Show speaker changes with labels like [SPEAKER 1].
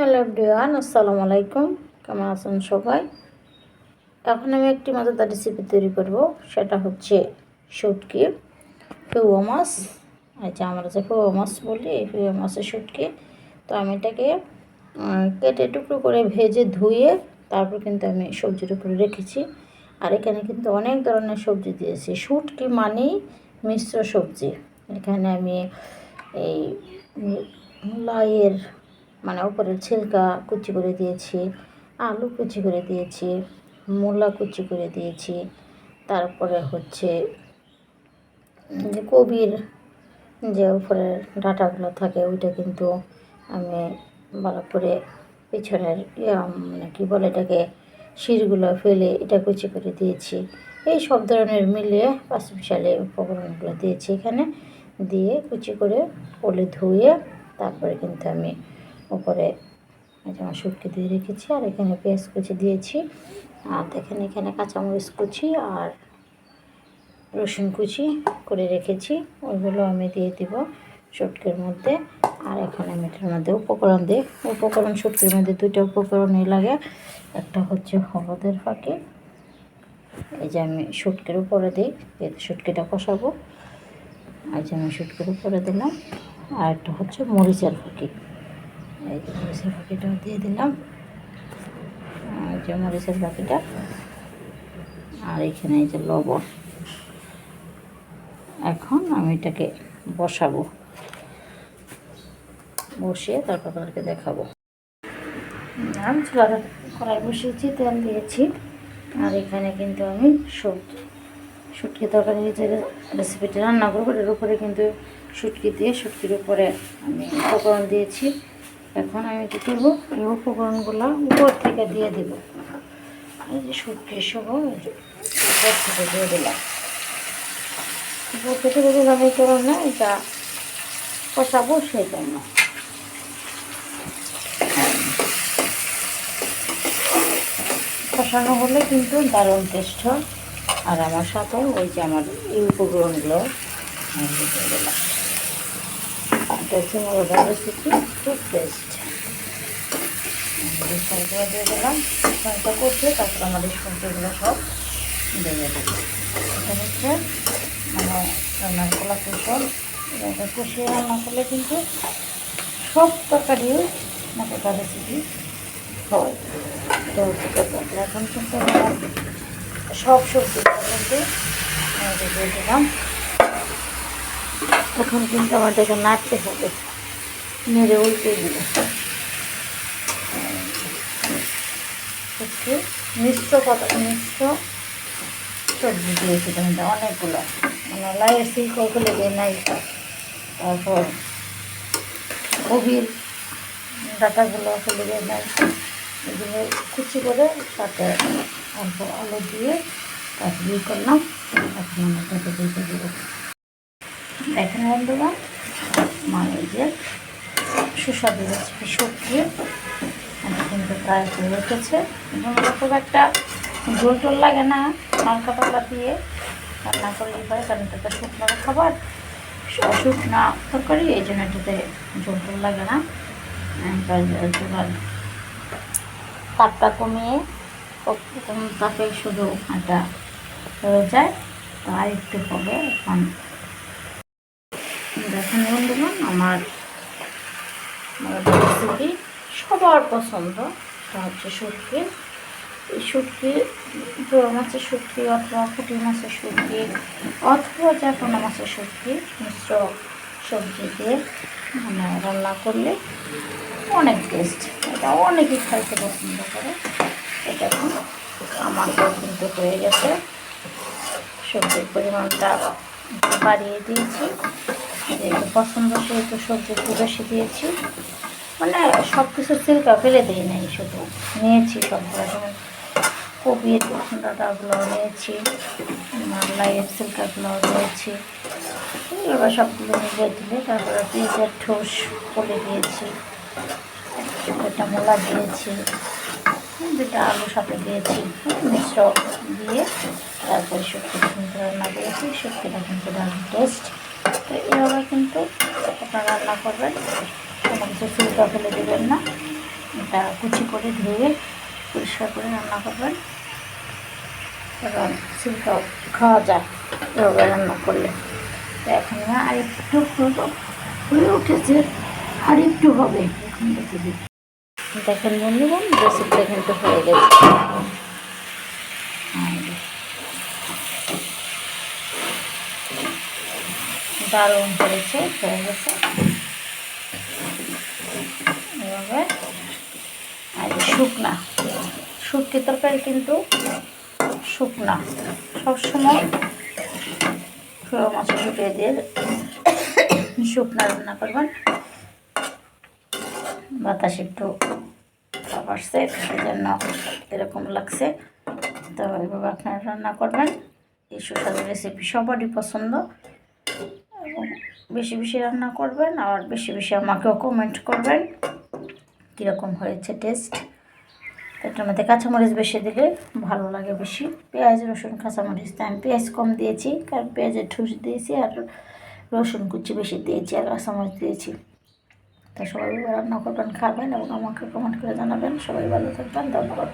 [SPEAKER 1] Hello ডিয়ান আসসালামু আলাইকুম। কেমন আছেন সবাই? এখন আমি একটি মজাদার রেসিপি তৈরি করব। সেটা হচ্ছে শুটকি ফেউয়া মাছ। আচ্ছা আমরা যে ফেউয়া মাছ বলি ফেউয়া মাছের শুটকি। তো আমি এটাকে কেটে টুকরো করে ভেজে ধুয়ে তারপর কিন্তু আমি সবজির উপরে রেখেছি। আর এখানে কিন্তু অনেক ধরনের সবজি দিয়েছি। শুটকি মানেই মিশ্র সবজি। এখানে আমি এই লাইয়ের মানে উপরের ছিলকা কুচি করে দিয়েছি, আলু কুচি করে দিয়েছি, মূলা কুচি করে দিয়েছি, তারপরে হচ্ছে যে কবির যে উপরের ডাটাগুলো থাকে ওইটা কিন্তু আমি ভালো করে পিছনের ইয়া মানে কী বলে এটাকে, শিরগুলো ফেলে এটা কুচি করে দিয়েছি। এই সব ধরনের মিলিয়ে পাঁচ মিশালে উপকরণগুলো দিয়েছি এখানে, দিয়ে কুচি করে পলে ধুয়ে তারপরে কিন্তু আমি উপরে এই যে আমার শুটকি দিয়ে রেখেছি, আর এখানে পেঁয়াজ কুচি দিয়েছি, আর দেখেন এখানে কাঁচামরিচ কুচি আর রসুন কুচি করে রেখেছি, ওইগুলো আমি দিয়ে দিব শুটকির মধ্যে, আর এখন আমি এটার মধ্যে উপকরণ দিই। উপকরণ, শুটকির মধ্যে দুইটা উপকরণই লাগে, একটা হচ্ছে হলুদের ফাঁকি, এই যে আমি শুটকির উপরে দিই শুটকিটা কষাবো, এই যে আমি শুটকির উপরে দিলাম, আর একটা হচ্ছে মরিচের ফাঁকি। এই যে মরিচের ফাঁকিটাও দিয়ে দিলাম। আর যে মরিচের ফাঁকিটা আর এখানে এই যে লবণ। এখন আমি এটাকে বসাবো। বসিয়ে তারপর তাদেরকে দেখাবো। আমি চুলা কড়াই বসিয়েছি, তেল দিয়েছি। আর এখানে কিন্তু আমি সবজি শুটকি তরকারি যে রেসিপিটা রান্না করব এর উপরে কিন্তু শুটকি দিয়ে শুটকির উপরে আমি উপকরণ দিয়েছি। এখন আমি কী করব এই উপকরণগুলো উপর থেকে দিয়ে দেবো। এই যে শুটকি সহ উপর থেকে দিয়ে দিলাম। উপর থেকে দিয়ে দিলাম এই কারণে এটা কষাবো সেই জন্য। কষানো হলে কিন্তু দারুণ টেস্ট হয়। আর আমার সাথে ওই যে আমার এই উপকরণগুলো আমি দিলাম। এটা হচ্ছে মজাদার রেসিপি খুব টেস্ট সবজিগুলো দিয়ে দিলাম সবটা করছে, তারপর আমাদের সবজিগুলো সব দিয়ে দেবো। এটা হচ্ছে মানে রান্নার কলা কৌশল কষিয়ে রান্না করলে কিন্তু সব তরকারি মজাদার রেসিপি হয়। তো এখন কিন্তু সব সবজি কিন্তু দিয়ে দিলাম। এখন কিন্তু আমাদেরকে নাড়তে হবে। নেড়ে উল্টে একটু মিশ্র কত মিশ্র। সবজি দিয়েছি তুমি অনেকগুলো। মানে লাইয়ের ফেলে দিয়ে নাই। তারপর কবির ডাটাগুলো ফেলে দিয়ে নাই। এগুলো কুচি করে সাথে অল্প আলু দিয়ে তারপর ইয়ে করলাম। এখন আমি এটাকে দিতে দেবো। দেখেন বন্ধুরা মা এই যে সুস্বাদু রেসিপি সবজি এটা কিন্তু প্রায় হয়ে উঠেছে এবং খুব একটা ঝোল টোল লাগে না লঙ্কা টঙ্কা দিয়ে। রান্না করলেই হয়, কারণ এটা তো শুকনো খাবার, শুকনা তরকারি, এই জন্য এটাতে ঝোল টোল লাগে না। তাপটা কমিয়ে কম তাপে শুধু এটা হয়ে যায়। আর একটু হবে এখন দেখেন বন্ধুগণ, আমার রেসিপি সবার পছন্দ। সেটা হচ্ছে শুটকি। এই শুটকি বড় মাছের শুটকি অথবা পুঁটি মাছের শুটকি অথবা যে কোনো মাছের শুটকি, মিশ্র সবজি দিয়ে মানে রান্না করলে অনেক টেস্ট এটা অনেকেই খাইতে পছন্দ করে। এটা আমার কিন্তু হয়ে গেছে। সবজির পরিমাণটা বাড়িয়ে দিয়েছি। পছন্দ সেহেতু সবজি একটু বেশি দিয়েছি। মানে সব কিছু সিল্কা ফেলে দিই নাই শুধু। নিয়েছি সবগুলো যেমন কবির ডাটাগুলো নিয়েছি লাইয়ের সিল্কাগুলো নিয়েছি। এবার সবগুলো মিলিয়ে দিলে তারপরে পেঁয়াজের ঠোস করে দিয়েছি। একটা মোলা দিয়েছি। দুটা আলু সাথে দিয়েছি। মিশ্র দিয়ে তারপরে শুক্তি রান্না করেছি। শুক্তিটা কিন্তু দারুণ টেস্ট তো এভাবে কিন্তু আপনারা রান্না করবেন। কোনো কিছু ফিল্টার ফেলে দেবেন না, এটা কুচি করে ধুয়ে পরিষ্কার করে রান্না করবেন। এবং সিলকাও খাওয়া যায় এভাবে রান্না করলে। তো এখন আর একটু হয়ে উঠেছে, আর একটু হবে। এখন দেখে। দেখেন বন্ধুগণ রেসিপিটা কিন্তু হয়ে গেছে। দারুণ করেছে, হয়ে গেছে। এভাবে। আর শুকনা, শুটকি তরকারি কিন্তু শুকনা। সবসময় ফ্রো মাছে ঢুকিয়ে দিয়ে শুকনা রান্না করবেন। বাতাস একটু আসছে সেই জন্য এরকম লাগছে। তো এভাবে আপনারা রান্না করবেন। এই সুস্বাদু রেসিপি সবারই পছন্দ। বেশি বেশি রান্না করবেন আর বেশি বেশি আমাকেও কমেন্ট করবেন। কীরকম হয়েছে টেস্ট এটার মধ্যে কাঁচামরিচ বেশি দিলে ভালো লাগে বেশি। পেঁয়াজ, রসুন, কাঁচামরিচ তো আমি পেঁয়াজ কম দিয়েছি, কারণ পেঁয়াজের ঠুস দিয়েছি আর রসুন কুচি বেশি দিয়েছি আর কাঁচামরিচ দিয়েছি। তো সবাই রান্না করবেন, খাবেন এবং আমাকে কমেন্ট করে জানাবেন। সবাই ভালো থাকবেন, ধন্যবাদ।